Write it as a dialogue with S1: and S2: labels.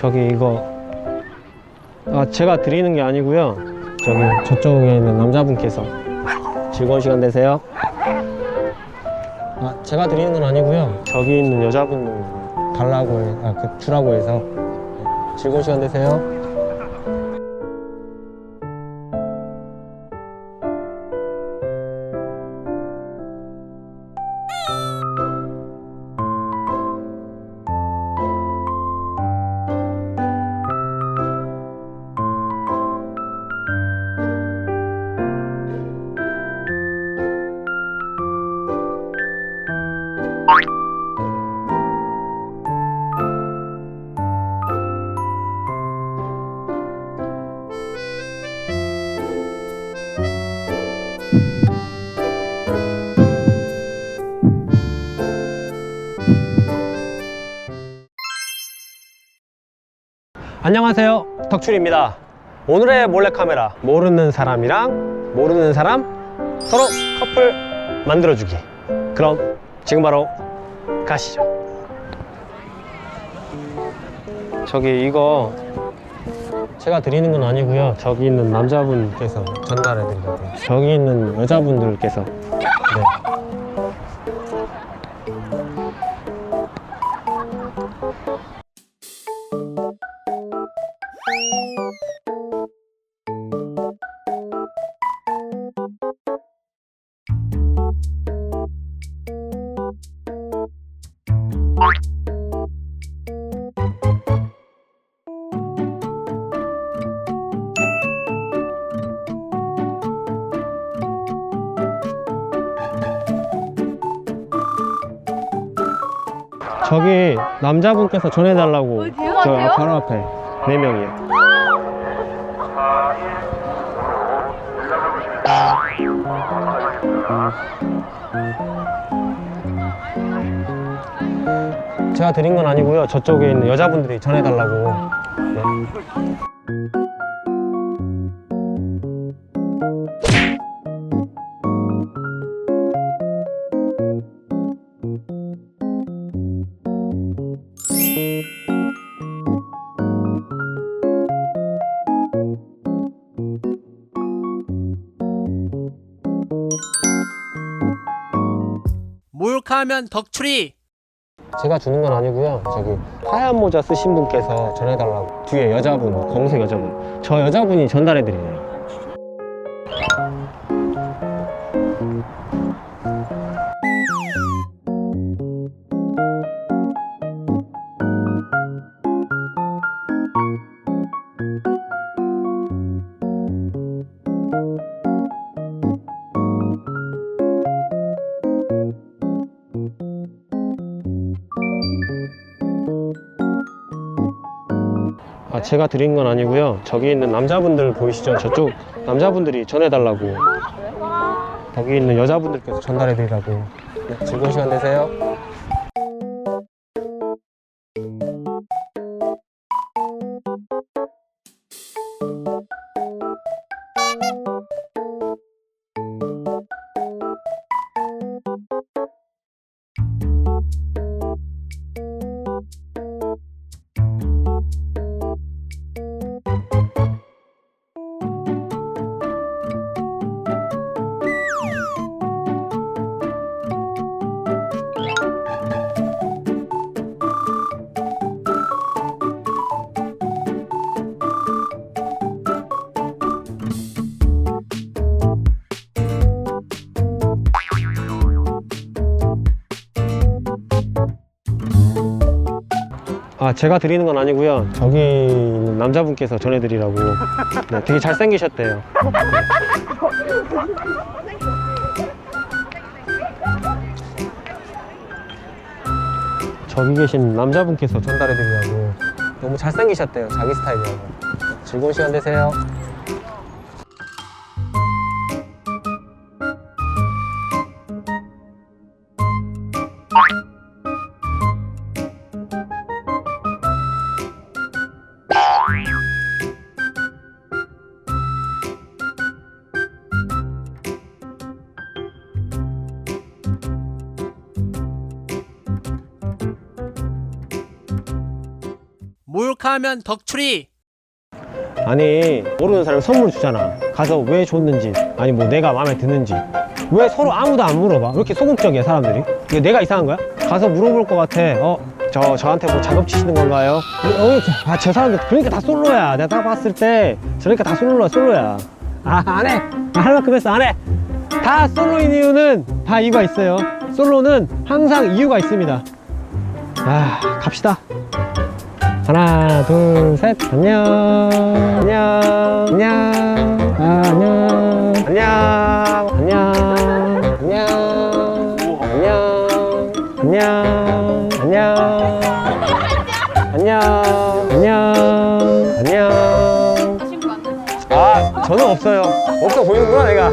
S1: 저기 이거 아 제가 드리는 게 아니고요. 저기 저쪽에 있는 남자분께서 즐거운 시간 되세요. 아 제가 드리는 건 아니고요. 저기 있는 여자분 달라고 해, 아, 그 주라고 해서 즐거운 시간 되세요. 안녕하세요. 덕출입니다. 오늘의 몰래카메라 모르는 사람이랑 모르는 사람 서로 커플 만들어주기. 그럼 지금 바로 가시죠. 저기 이거 제가 드리는 건 아니고요. 저기 있는 남자분께서 전달해 드리려고요 저기 있는 여자분들께서. 네. 저기 남자분께서 전해달라고
S2: 어디요?
S1: 저
S2: 어디요?
S1: 바로 앞에 네 명이요. 제가 드린 건 아니고요. 저쪽에 있는 여자분들이 전해달라고. 네.
S3: 몰카하면 덕출이
S1: 제가 주는 건 아니고요. 저기 하얀 모자 쓰신 분께서 전해달라고. 뒤에 여자분, 검은색 여자분. 저 여자분이 전달해드리네요. 아, 제가 드린 건 아니고요. 저기 있는 남자분들 보이시죠? 저쪽 남자분들이 전해달라고. 거기 있는 여자분들께서 전달해드리라고. 네, 즐거운 시간 되세요. 아, 제가 드리는 건 아니고요. 저기 있는 남자분께서 전해드리라고. 네, 되게 잘생기셨대요. 저기 계신 남자분께서 전달해드리라고. 너무 잘생기셨대요. 자기 스타일이라고. 즐거운 시간 되세요.
S3: 몰카하면 덕출이.
S1: 아니 모르는 사람이 선물 주잖아. 가서 왜 줬는지 아니 뭐 내가 마음에 드는지. 왜 서로 아무도 안 물어봐? 왜 이렇게 소극적이야 사람들이? 이게 내가 이상한 거야? 가서 물어볼 것 같아. 어? 저 저한테 뭐 작업 치시는 건가요? 어, 아, 저 사람들 그러니까 다 솔로야. 내가 딱 봤을 때 저러니까 다 솔로야 솔로야. 아 안해. 할 만큼 했어 안해. 다 솔로인 이유는 다 이유가 있어요. 솔로는 항상 이유가 있습니다. 아 갑시다 하나, 둘, 셋. 안녕. 안녕. 안녕. 아, 안녕. 안녕. 안녕. 안녕. 안녕. 안녕. 안녕. 안녕. 안녕. 안녕. 아, 저는 없어요. 없어 보이는구나, 내가.